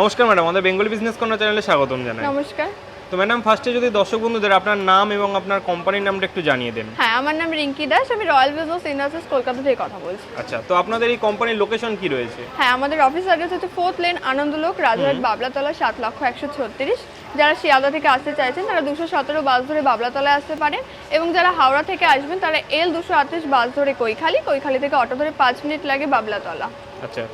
নমস্কার ম্যাডাম আমাদের Bengali business corner চ্যানেলে স্বাগতম জানাই। নমস্কার। তো ম্যাডাম ফার্স্টে যদি দর্শক বন্ধুদের আপনার নাম এবং আপনার কোম্পানির নামটা একটু জানিয়ে দেন। হ্যাঁ আমার নাম রিঙ্কি দাস আমি রয়্যাল বিজনেস ইন্ডাস্ট্রিজ কলকাতা থেকে কথা বলছি। আচ্ছা তো আপনাদের এই কোম্পানির লোকেশন কি রয়েছে? হ্যাঁ আমাদের অফিস অ্যাড্রেস হচ্ছে ফোর্থ লেন আনন্দলোক রাজহাট বাবলাতলা সাত লক্ষ একশো ছত্রিশ। যারা শিয়ালদা থেকে আসতে চাইছেন তারা দুশো সতেরো বাস ধরে বাবলাতলায় আসতে পারেন। এবং যারা হাওড়া থেকে আসবেন তারা এল দুশো আটত্রিশ বাস ধরে কৈখালি। কৈখালি থেকে অটো ধরে পাঁচ মিনিট লাগে বাবলাতলা। আচ্ছা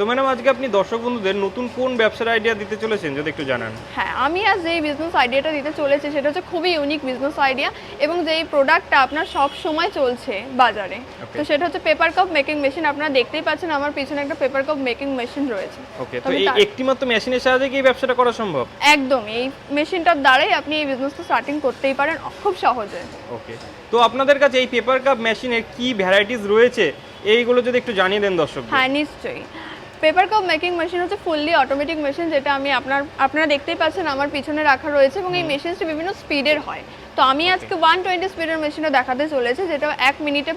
তো ম্যাডাম আজকে আপনি দর্শক বন্ধুদের নতুন কোন ব্যবসার আইডিয়া দিতে চলেছেন যদি একটু জানান? হ্যাঁ আমি আজ যেই বিজনেস আইডিয়াটা দিতে চলেছি সেটা হচ্ছে খুবই ইউনিক বিজনেস আইডিয়া এবং যেই প্রোডাক্টটা আপনার সব সময় চলছে বাজারে। তো সেটা হচ্ছে পেপার কাপ মেকিং মেশিন আপনারা দেখতেই পাচ্ছেন আমার পিছনে একটা পেপার কাপ মেকিং মেশিন রয়েছে। ওকে তো এই একটি মাত্র মেশিনের সাহায্যে কি এই ব্যবসাটা করা সম্ভব? একদম এই মেশিনটার দ্বারাই আপনি এই বিজনেসটা স্টার্টিং করতেই পারেন খুব সহজে। ওকে তো আপনাদের কাছে এই পেপার কাপ মেশিনের কি ভ্যারাইটিস রয়েছে? এইগুলো যদি একটু জানিয়ে দেন দর্শক হ্যাঁ নিশ্চয়ই। পেপার কাপ মেকিং মেশিন হচ্ছে ফুললি অটোমেটিক মেশিন যেটা আমি আপনার আপনারা দেখতেই পাচ্ছেন আমার পিছনে রাখা রয়েছে এবং এই মেশিনটি বিভিন্ন স্পিডের হয়। তো আমি আজকে ওয়ান টোয়েন্টি স্পিডের মেশিনও দেখাতে চলেছে যেটা এক মিনিটে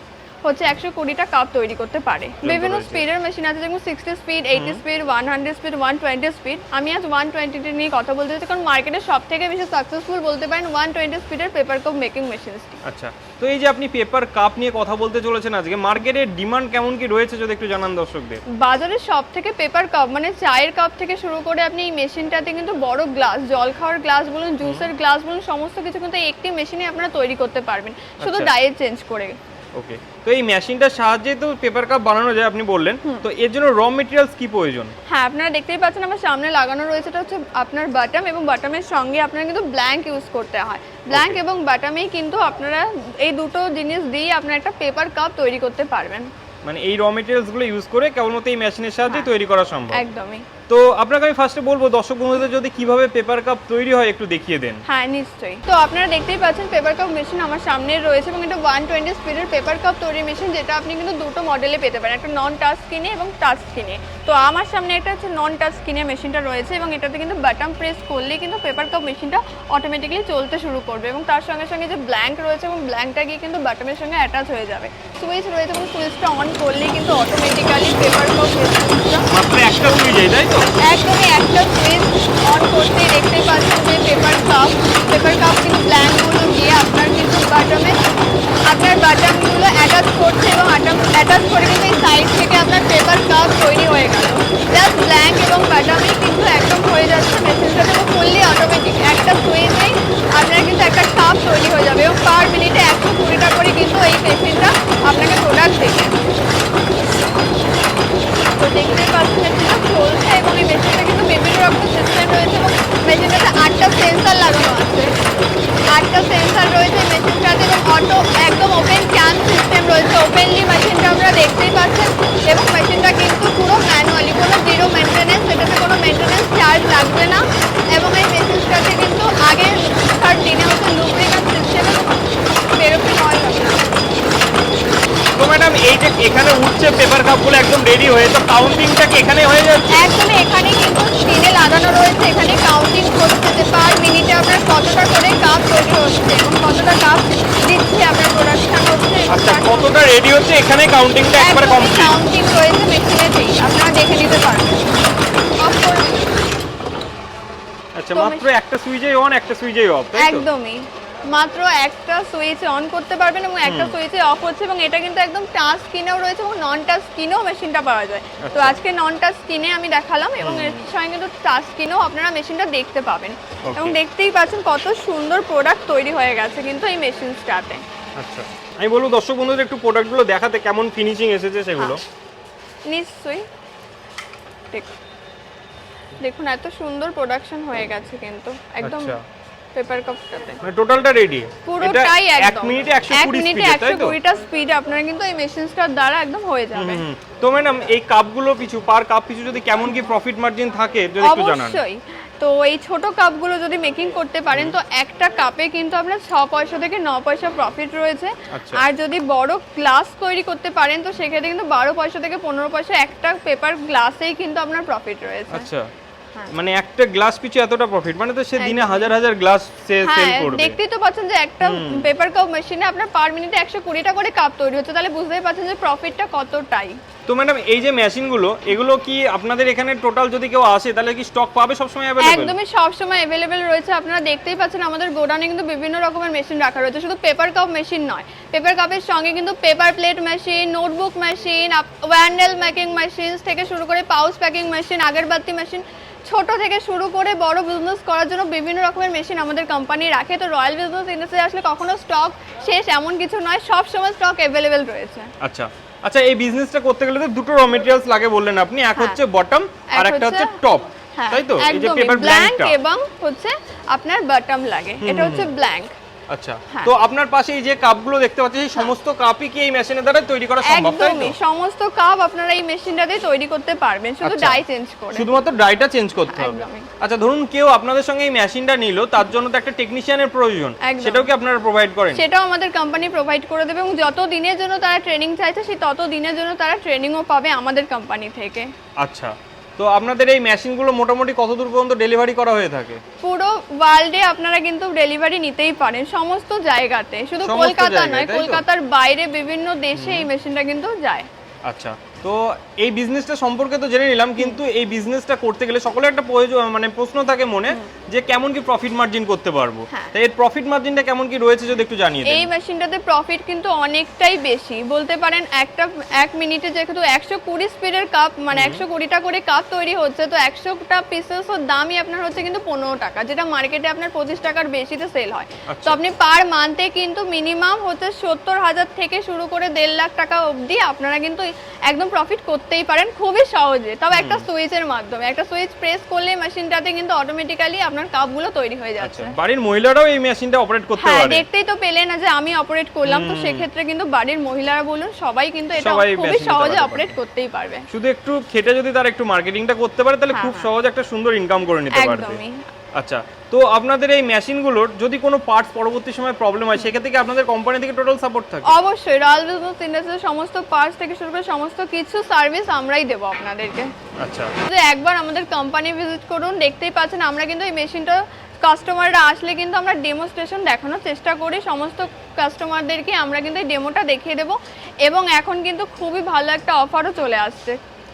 হচ্ছে একশো কুড়িটা কাপ তৈরি করতে পারে। বিভিন্ন স্পিডের মেশিন আছে যেমন sixty speed eighty speed one hundred speed one twenty speed আমি আজ ওয়ান টোয়েন্টিটি নিয়ে কথা বলতে চাইছি কারণ মার্কেটে সব থেকে বেশি সাকসেসফুল বলতে পারেন ওয়ান টোয়েন্টি স্পিডের পেপার কাপ মেকিং মেশিনসটি আচ্ছা তো এই যে আপনি পেপার কাপ নিয়ে কথা বলতে চলেছেন আজকে মার্কেটের ডিমান্ড কেমন কি রয়েছে যদি একটু জানান দর্শকদের? বাজারে সব থেকে পেপার কাপ মানে চায়ের কাপ থেকে শুরু করে আপনি এই মেশিনটাতে কিন্তু বড় গ্লাস জল খাওয়ার গ্লাস বলুন জুসের গ্লাস বলুন সমস্ত কিছু কিন্তু একটি মেশিনে আপনারা তৈরি করতে পারবেন। শুধু আচ্ছা। ডায়েট চেঞ্জ করে। ওকে তো এই মেশিনটার সাহায্যে তো পেপার কাপ বানানো যায় আপনি বললেন। তো এর জন্য র মেটেরিয়ালস কি প্রয়োজন? হ্যাঁ আপনারা দেখতেই পাচ্ছেন আমার সামনে লাগানো রয়েছে এটা হচ্ছে আপনার বাটাম এবং বাটামের সঙ্গে আপনারা কিন্তু ব্ল্যাঙ্ক ইউজ করতে হয়। ব্ল্যাঙ্ক এবং বাটামেই কিন্তু আপনারা এই দুটো জিনিস দিয়ে আপনারা একটা পেপার কাপ তৈরি করতে পারবেন। মানে এই র মেটেরিয়ালসগুলো ইউজ করে কেবলমাত্র এই মেশিনের সাহায্যে হ্যাঁ। তৈরি করা সম্ভব। একদমই। তো আপনাকে আমি ফার্স্টে বলব দর্শক বন্ধুদের যদি কীভাবে পেপার কাপ তৈরি হয় একটু দেখিয়ে দেন। হ্যাঁ নিশ্চয়ই। তো আপনারা দেখতেই পাচ্ছেন পেপার কাপ মেশিন আমার সামনে রয়েছে এবং এটা ওয়ান টোয়েন্টি স্পিডের পেপার কাপ তৈরি মেশিন যেটা আপনি কিন্তু দুটো মডেলে পেতে পারেন একটা নন টাচ স্ক্রিনে এবং টাচ স্ক্রিনে তো আমার সামনে একটা হচ্ছে নন টাচ স্ক্রিনে মেশিনটা রয়েছে এবং এটাতে কিন্তু বাটন প্রেস করলেই কিন্তু পেপার কাপ মেশিনটা অটোমেটিক্যালি চলতে শুরু করবে এবং তার সঙ্গে সঙ্গে যে ব্ল্যাঙ্ক রয়েছে এবং ব্ল্যাঙ্কটা গিয়ে কিন্তু বাটনের সঙ্গে অ্যাটাচ হয়ে যাবে। সুইচ রয়েছে এবং সুইচটা অন করলেই কিন্তু অটোমেটিক্যালি পেপার কাপ মেশিনটা একটা সুইচ তাই? একদমই একটা সুইচ অন করতেই দেখতেই পাচ্ছেন যে পেপার কাপ পেপার কাপ কিন্তু ব্ল্যাঙ্কগুলো দিয়ে আপনার কিন্তু বাটমে আপনার বাটমগুলো অ্যাটাচ করছে এবং অ্যাটাচ করে কিন্তু এই সাইড থেকে আপনার পেপার কাপ তৈরি হয়ে গেল। জাস্ট ব্ল্যাঙ্ক এবং বাটামে কিন্তু একদম হয়ে যাচ্ছে। মেশিনটা এবং ফুললি অটোমেটিক একটা সুইচেই আপনার কিন্তু একটা কাপ তৈরি হয়ে যাবে এবং পার মিনিটে একশো কুড়িটা করে কিন্তু এই মেশিনটা আপনাকে প্রোডাক্ট দেবে তো দেখতেই পাচ্ছেন মেশিনটা চলছে এবং এই মেশিনটা কিন্তু বিভিন্ন রকম সিস্টেম রয়েছে এবং মেশিনটাতে আটটা সেন্সার লাগানো আছে। আটটা সেন্সার রয়েছে মেশিনটাতে এবং অটো একদম ওপেন ক্যান সিস্টেম রয়েছে। ওপেনলি মেশিনটা আমরা দেখতেই পাচ্ছেন এবং মেশিনটা কিন্তু পুরো ম্যানুয়ালি কোনো জিরো মেনটেনেন্স এটাতে কোনো মেনটেনেন্স চার্জ লাগবে না। এবং এই মেশিনটাতে কিন্তু আগে তার দিনে হচ্ছে লুব্রিকেন্ট সিস্টেম বেরোপিং অয়েল আছে তো ম্যাডাম এই যে এখানে উঠছে পেপার কাপগুলো একদম রেডি হয়ে তো কাউন্টিংটা কি এখানে হয়ে যাচ্ছে? একদমই এখানে কিন্তু স্ক্রিনে লাগানো রয়েছে এখানে কাউন্টিং করছে যে পার মিনিটে আপনার কতটা করে কাপ তৈরি হচ্ছে এবং কতটা কাপ দিচ্ছে আপনার প্রোডাকশন হচ্ছে। আচ্ছা কতটা রেডি হচ্ছে? এখানে কাউন্টিংটা একবারে কমপ্লিট কাউন্টিং রয়েছে মেশিনেতেই আপনারা দেখে নিতে পারবেন। করে আচ্ছা মাত্র একটা সুইচেই অন একটা সুইচেই অফ তাই তো? একদমই। মাত্র একটা সুইচ অন করতে পারবেন এবং একটা সুইচে অফ হচ্ছে এবং এটা কিন্তু একদম টাচ স্ক্রিনেও রয়েছে এবং নন টাচ স্ক্রিনেও মেশিনটা পাওয়া যায়। তো আচ্ছা। আজকে নন টাচ স্ক্রিনে আমি দেখালাম এবং এর সঙ্গে কিন্তু টাচ স্ক্রিনেও আপনারা মেশিনটা দেখতে পাবেন। এবং দেখতেই পাচ্ছেন কত সুন্দর প্রোডাক্ট তৈরি হয়ে গেছে কিন্তু এই মেশিনসটাতে আচ্ছা। আমি বলব দর্শক বন্ধুদের একটু প্রোডাক্টগুলো দেখাতে কেমন ফিনিশিং এসেছে সেগুলো। নিশ্চয়ই। দেখ- দেখুন এত সুন্দর প্রোডাকশন হয়ে গেছে কিন্তু। একদম আচ্ছা। পেপার কাপটাতে। মানে টোটালটা রেডি পুরোটাই এক একদম। মিনিটে একশো এক কুড়ি মিনিটে স্পিডে একশো তাই তো? কুড়িটা স্পিড আপনারা কিন্তু এই মেশিনসটার দ্বারা একদম হয়ে যাবে। তো ম্যাডাম এই কাপগুলো পিছু পার কাপ পিছু যদি কেমন কি প্রফিট মার্জিন থাকে যদি একটু জানান। অবশ্যই। তো এই ছোট কাপগুলো যদি মেকিং করতে পারেন তো একটা কাপে কিন্তু আপনার ছ পয়সা থেকে ন পয়সা প্রফিট রয়েছে। আচ্ছা। আর যদি বড় গ্লাস তৈরি করতে পারেন তো সেক্ষেত্রে কিন্তু বারো পয়সা থেকে পনেরো পয়সা একটা পেপার গ্লাসেই কিন্তু আপনার প্রফিট রয়েছে। আচ্ছা। মানে একটা গ্লাস পিছু এতটা প্রফিট মানে তো সে দিনে হাজার হাজার গ্লাস সে সেল হ্যাঁ করবে। দেখতেই তো পাচ্ছেন যে একটা পেপার কাপ মেশিনে আপনার পার মিনিটে একশো কুড়িটা করে কাপ তৈরি হচ্ছে তাহলে বুঝতেই পারছেন যে প্রফিটটা কতটাই। তো ম্যাডাম এই যে মেশিনগুলো এগুলো কি আপনাদের এখানে টোটাল যদি কেউ আসে তাহলে কি স্টক পাবে সবসময় অ্যাভেলেবেল একদমই সবসময় অ্যাভেলেবেল রয়েছে। আপনারা দেখতেই পাচ্ছেন আমাদের গোডাউনে কিন্তু বিভিন্ন রকমের মেশিন রাখা রয়েছে শুধু পেপার কাপ মেশিন নয়। পেপার কাপের সঙ্গে কিন্তু paper plate machine notebook machine ওয়ান্ডেল making machine থেকে শুরু করে পাউচ প্যাকিং মেশিন আগরবাতি মেশিন ছোট থেকে শুরু করে বড় বিজনেস করার জন্য বিভিন্ন রকমের মেশিন আমাদের কোম্পানি রাখে। তো রয়্যাল বিজনেস ইন্ডাস্ট্রি আসলে কখনো স্টক শেষ এমন কিছু নয় সব সময় স্টক অ্যাভেলেবেল রয়েছে। আচ্ছা। আচ্ছা এই বিজনেসটা করতে গেলে তো দুটো র মেটেরিয়ালস লাগে বললেন আপনি এক হ্যাঁ। হচ্ছে বটম আর একটা হচ্ছে টপ হ্যাঁ তাই তো? এই যে পেপার ব্ল্যাঙ্ক এবং হচ্ছে আপনার বটম লাগে। এটা হচ্ছে ব্ল্যাঙ্ক আচ্ছা। হ্যাঁ। তো আপনার পাশে এই যে কাপগুলো দেখতে পাচ্ছি সেই সমস্ত কাপই কি এই মেশিনের দ্বারা তৈরি করা সম্ভব তাই তো? সমস্ত কাপ আপনারা এই মেশিনটাতে তৈরি করতে পারবেন শুধু আচ্ছা। ডাই চেঞ্জ করে। শুধুমাত্র ড্রাইটা চেঞ্জ করতে হবে। আচ্ছা ধরুন কেউ আপনাদের সঙ্গে এই মেশিনটা নিল তার জন্য তো একটা টেকনিশিয়ানের প্রয়োজন। সেটাও কি আপনারা প্রোভাইড করেন? সেটাও আমাদের কোম্পানি প্রোভাইড করে দেবে এবং যত দিনের জন্য তারা ট্রেনিং চাইছে সেই তত দিনের জন্য তারা ট্রেনিংও পাবে আমাদের কোম্পানি থেকে। আচ্ছা। তো আপনাদের এই মেশিনগুলো মোটামুটি কত দূর পর্যন্ত ডেলিভারি করা হয়ে থাকে? পুরো ওয়ার্ল্ডে আপনারা কিন্তু ডেলিভারি নিতেই পারেন সমস্ত জায়গাতে। শুধু কলকাতা নয় কলকাতার বাইরে বিভিন্ন দেশে এই মেশিনটা কিন্তু যায়। আচ্ছা। তো এই বিজনেসটা সম্পর্কে তো জেনে নিলাম কিন্তু এই বিজনেসটা করতে গেলে সকলে একটা প্রয়োজন মানে প্রশ্ন থাকে মনে যে কেমন কি প্রফিট মার্জিন করতে পারব? হ্যাঁ। তাই এর প্রফিট মার্জিনটা কেমন কি রয়েছে যদি একটু জানিয়ে এই মেশিনটাতে প্রফিট কিন্তু অনেকটাই বেশি। বলতে পারেন একটা এক মিনিটে যেহেতু একশো কুড়ি স্পিডের কাপ মানে একশো কুড়িটা করে কাপ তৈরি হচ্ছে তো একশোটা পিসেস দামই আপনার হচ্ছে কিন্তু পনেরো টাকা যেটা মার্কেটে আপনার পঁচিশ টাকার বেশিতে সেল হয়। আচ্ছা। তো আপনি পার মান্থে কিন্তু মিনিমাম হচ্ছে সত্তর হাজার থেকে শুরু করে দেড় লাখ টাকা অবধি আপনারা কিন্তু একদম প্রফিট করতেই পারেন খুবই সহজে। তবে একটা সুইচের মাধ্যমে একটা সুইচ প্রেস করলে মেশিনটাতে কিন্তু অটোমেটিক্যালি আপনার কাপগুলো তৈরি হয়ে আচ্ছা যাচ্ছে বাড়ির মহিলারাও এই মেশিনটা অপারেট করতে হ্যাঁ পারে। দেখতেই তো পেলেন না যে আমি অপারেট করলাম তো সেক্ষেত্রে কিন্তু বাড়ির মহিলারা বলুন সবাই কিন্তু এটা খুবই সহজে অপারেট করতেই পারবে। শুধু একটু খেটে যদি তার একটু মার্কেটিংটা করতে পারে তাহলে হ্যাঁ, খুব সহজ একটা সুন্দর ইনকাম করে নিতে পারবে। একদমই। আচ্ছা তো আপনাদের এই মেশিনগুলোর যদি কোনো পার্টস পরবর্তী সময় প্রবলেম হয় সেক্ষেত্রে কি আপনাদের কোম্পানি থেকে টোটাল সাপোর্ট থাকে? অবশ্যই রয়্যাল বিজনেস ইন্ডাস্ট্রির সমস্ত পার্টস থেকে শুরু করে সমস্ত কিছু সার্ভিস আমরাই দেবো আপনাদেরকে। আচ্ছা। একবার আমাদের কোম্পানি ভিজিট করুন দেখতেই পাচ্ছেন আমরা কিন্তু এই মেশিনটা কাস্টমাররা আসলে কিন্তু আমরা ডেমোস্ট্রেশন দেখানোর চেষ্টা করি সমস্ত কাস্টমারদেরকে আমরা কিন্তু এই ডেমোটা দেখিয়ে দেবো। এবং এখন কিন্তু খুবই ভালো একটা অফারও চলে আসছে।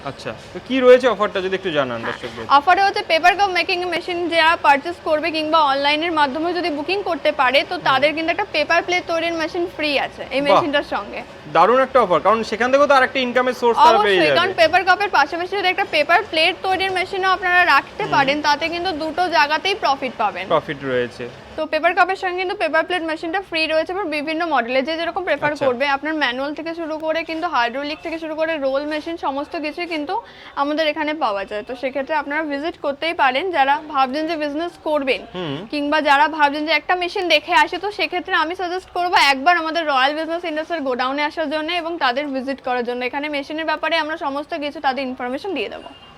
আচ্ছা তো কি রয়েছে অফারটা যদি একটু জানান দর্শকদের? অফারে হচ্ছে পেপার কাপ মেকিং মেশিন যারা পারচেস করবে কিংবা অনলাইনের মাধ্যমে যদি বুকিং করতে পারে তো তাদের কিন্তু একটা পেপার প্লেট তৈরির মেশিন ফ্রি আছে এই মেশিনটার সঙ্গে। দারুণ একটা অফার কারণ সেখান থেকেও তো আরেকটা ইনকামের সোর্স তারা পেয়ে অবশ্যই কারণ পেপার কাপের পাশাপাশি যদি একটা পেপার প্লেট তৈরির মেশিনও আপনারা রাখতে পারেন তাতে কিন্তু দুটো জায়গাতেই প্রফিট পাবেন। প্রফিট রয়েছে। তো পেপার কাপের সঙ্গে কিন্তু পেপার প্লেট মেশিনটা ফ্রি রয়েছে এবার বিভিন্ন মডেলে যে যেরকম প্রেফার আচ্ছা। করবে আপনার ম্যানুয়াল থেকে শুরু করে কিন্তু হাইড্রোলিক থেকে শুরু করে রোল মেশিন সমস্ত কিছুই কিন্তু আমাদের এখানে পাওয়া যায়। তো সেক্ষেত্রে আপনারা ভিজিট করতেই পারেন যারা ভাবছেন যে বিজনেস করবেন কিংবা যারা ভাবছেন যে একটা মেশিন দেখে আসে তো সেক্ষেত্রে আমি সাজেস্ট করব একবার আমাদের রয়্যাল বিজনেস ইন্ডাস্ট্রির গোডাউনে আসার জন্য এবং তাদের ভিজিট করার জন্য। এখানে মেশিনের ব্যাপারে আমরা সমস্ত কিছু তাদের ইনফরমেশন দিয়ে দেবো।